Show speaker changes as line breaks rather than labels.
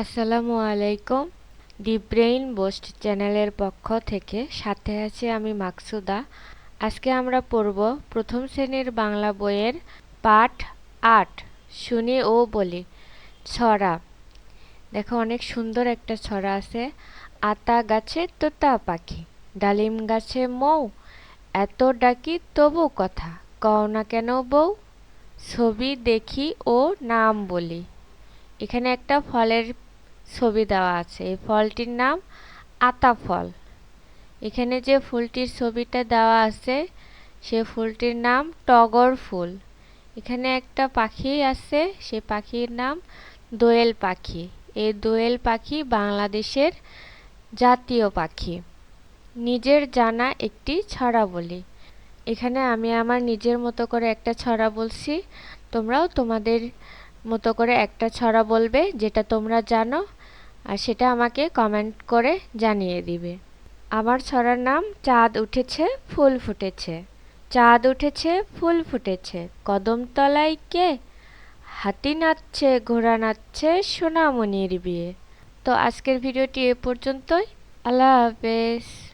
আসসালামু আলাইকুম। দি brain boost চ্যানেলের পক্ষ থেকে সাথে আছি আমি মাকসুদা। আজকে আমরা পড়ব প্রথম শ্রেণির বাংলা বইয়ের পাঠ আট, শুনি ও বলি। ছড়া। দেখো, অনেক সুন্দর একটা ছড়া আছে। আতা গাছে তোতা পাখি, ডালিম গাছে মৌ, এত ডাকি তবু কথা, কও না কেন বউ? ছবি দেখি ও নাম বলি। এখানে একটা ফলের ছবি দেওয়া আছে। এই ফলটির নাম আতা ফল। এখানে যে ফুলটির ছবিটা দেওয়া আছে, সে ফুলটির নাম টগর ফুল। এখানে একটা পাখি আছে, সে পাখির নাম দোয়েল পাখি। এই দোয়েল পাখি বাংলাদেশের জাতীয় পাখি। নিজের জানা একটি ছড়া বলি। এখানে আমি আমার নিজের মতো করে একটা ছড়া বলছি, তোমরাও তোমাদের মতো করে একটা ছড়া বলবে, যেটা তোমরা জানো আর সেটা আমাকে কমেন্ট করে জানিয়ে দিবে। আমার ছড়ার নাম চাঁদ উঠেছে, ফুল ফুটেছে। চাঁদ উঠেছে, ফুল ফুটেছে। কদমতলায় কে? হাতি নাচছে, ঘোড়া নাচছে, সোনামণির বিয়ে। তো আজকের ভিডিওটি এ পর্যন্তই। আল্লাহ হাফেজ।